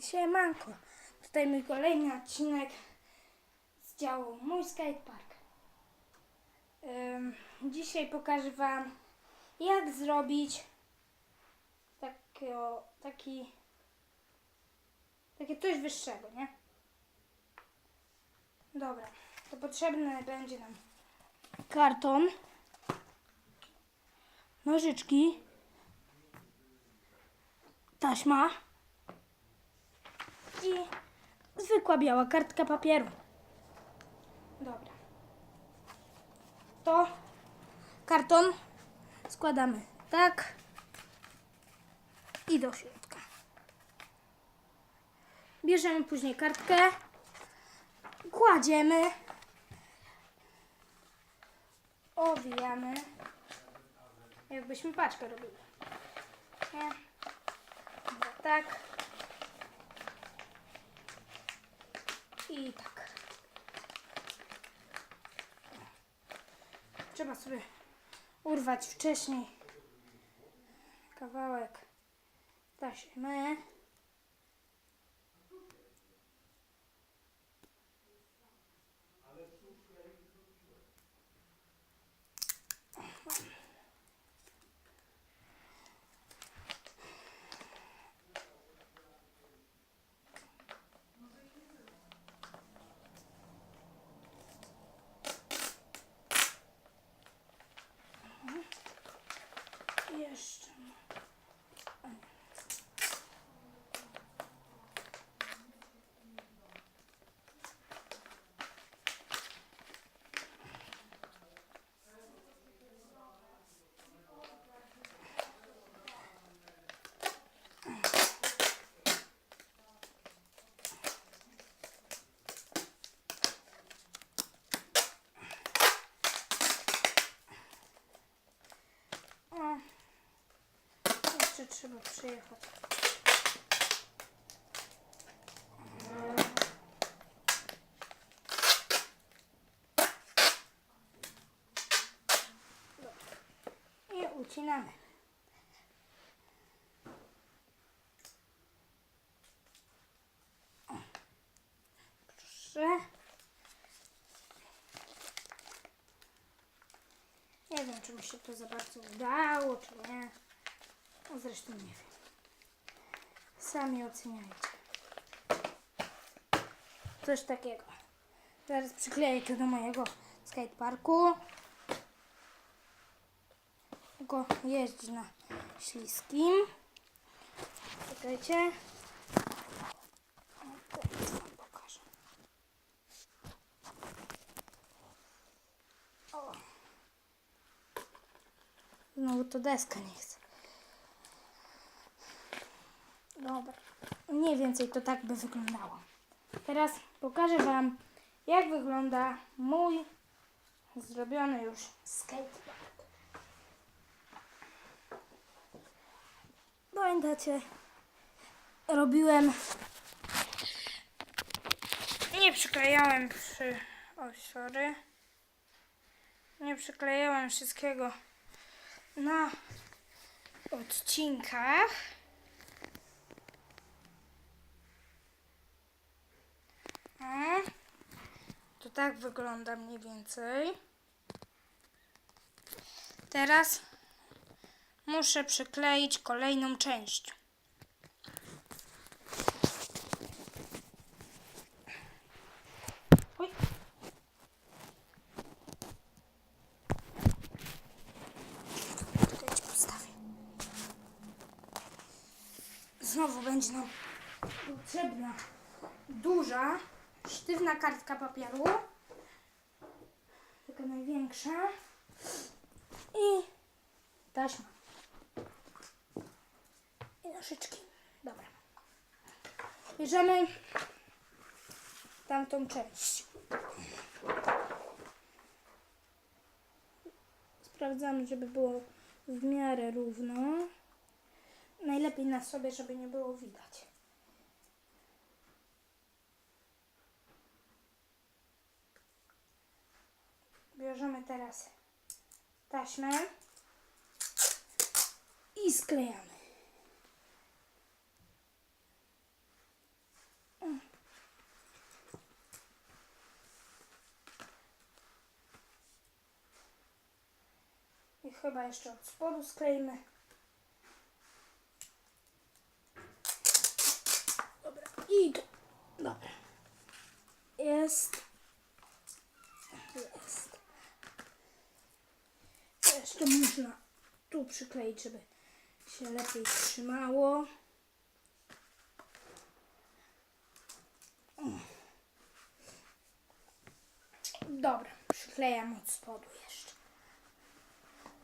Siemanko, tutaj mój kolejny odcinek z działu Mój Skatepark. Ym, dzisiaj pokażę Wam, jak zrobić takiego, taki, takie coś wyższego, nie? Dobra, to potrzebny będzie nam karton, nożyczki, taśma i zwykła biała kartka papieru. Dobra. To karton składamy tak i do środka. Bierzemy później kartkę, kładziemy, owijamy, jakbyśmy paczkę robili. Nie? Tak. I tak. Trzeba sobie urwać wcześniej kawałek taśmy. Jeszcze. O. Jeszcze trzeba przyjechać. I ucinamy. Proszę. Nie wiem, czy mi się to za bardzo udało, czy nie. No zresztą nie wiem. Sami oceniajcie. Coś takiego. Zaraz przykleję to do mojego skateparku. Tylko jeździ na śliskim. Czekajcie. Teraz. Znowu to deska nie chce. Dobra. Mniej więcej to tak by wyglądało. Teraz pokażę Wam, jak wygląda mój zrobiony już skatepark. Pamiętacie, robiłem... Nie przyklejałem przy... O, sorry. Nie przyklejałem wszystkiego na odcinkach. To tak wygląda mniej więcej. Teraz muszę przykleić kolejną część. Oj. Znowu będzie nam potrzebna duża, sztywna kartka papieru. Taka największa. I taśma. I nożyczki. Dobra. Bierzemy tamtą część. Sprawdzamy, żeby było w miarę równo. Najlepiej na sobie, żeby nie było widać. bierzemy teraz taśmę i sklejamy. Mm. I chyba jeszcze od spodu sklejmy. Dobra, i do, dobra. Jest. Można tu przykleić, żeby się lepiej trzymało. Dobra, przyklejam od spodu jeszcze.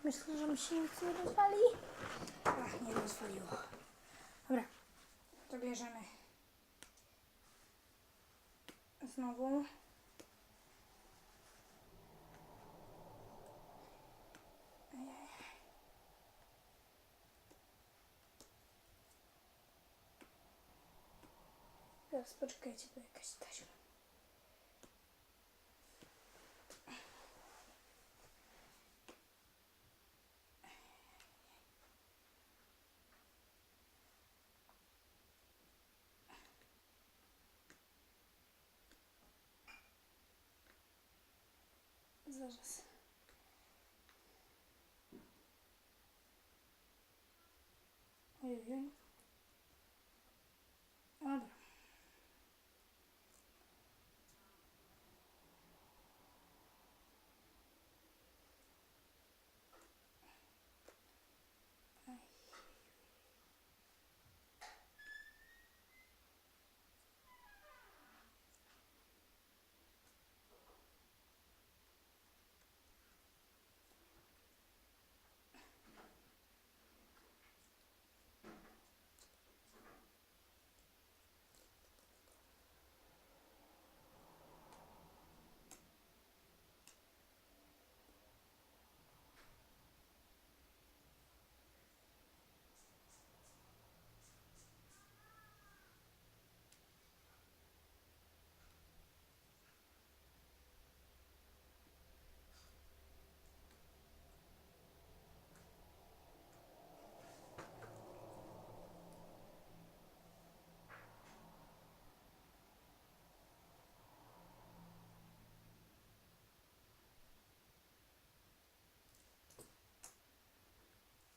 Myślę, że mi się nic nie rozwali. Ach, nie rozwaliło. Dobra, to bierzemy znowu. Teraz poczekajcie, bo jakaś taśma. Zaraz. Ojej. Dobra. Aj.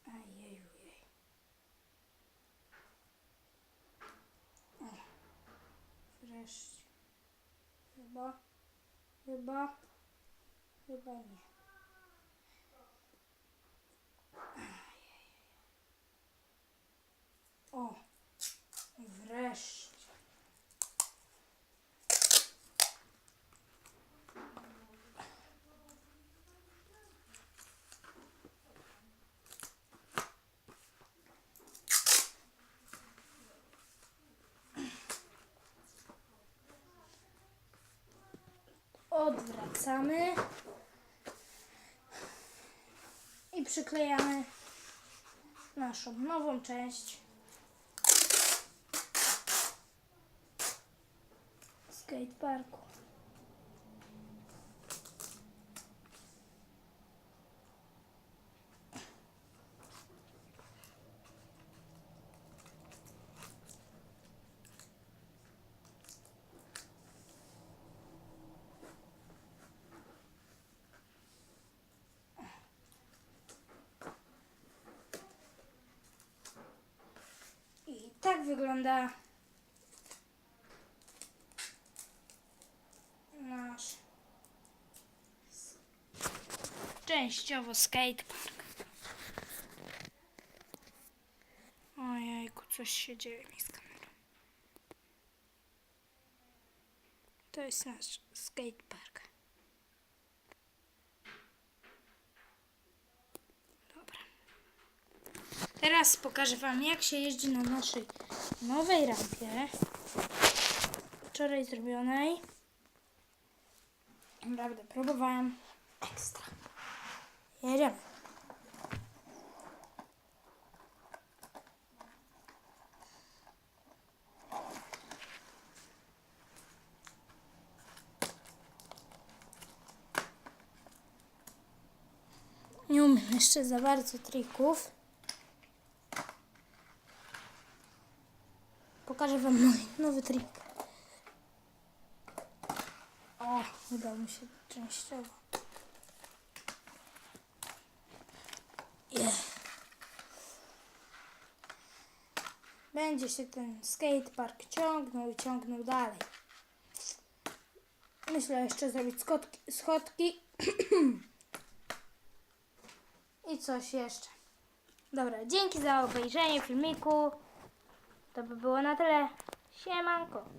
Ajeju, jej. O, wreszcie. Chyba, chyba, chyba nie. O, wreszcie. Odwracamy. I przyklejamy naszą nową część. Skateparku. I tak wygląda nasz częściowo skatepark. Ojejku, coś się dzieje mi z kamerą. To jest nasz skatepark. Teraz pokażę Wam, jak się jeździ na naszej nowej rampie. Wczoraj zrobionej. Naprawdę, próbowałem. Ekstra. Jedziemy. Nie umiem jeszcze za bardzo trików. pokażę wam mój nowy trik. O, udało mi się częściowo. Yeah. Będzie się ten skatepark ciągnął i ciągnął dalej. Myślę jeszcze zrobić schodki, schodki. i coś jeszcze. Dobra, dzięki za obejrzenie filmiku. To by było na tyle. Siemanko.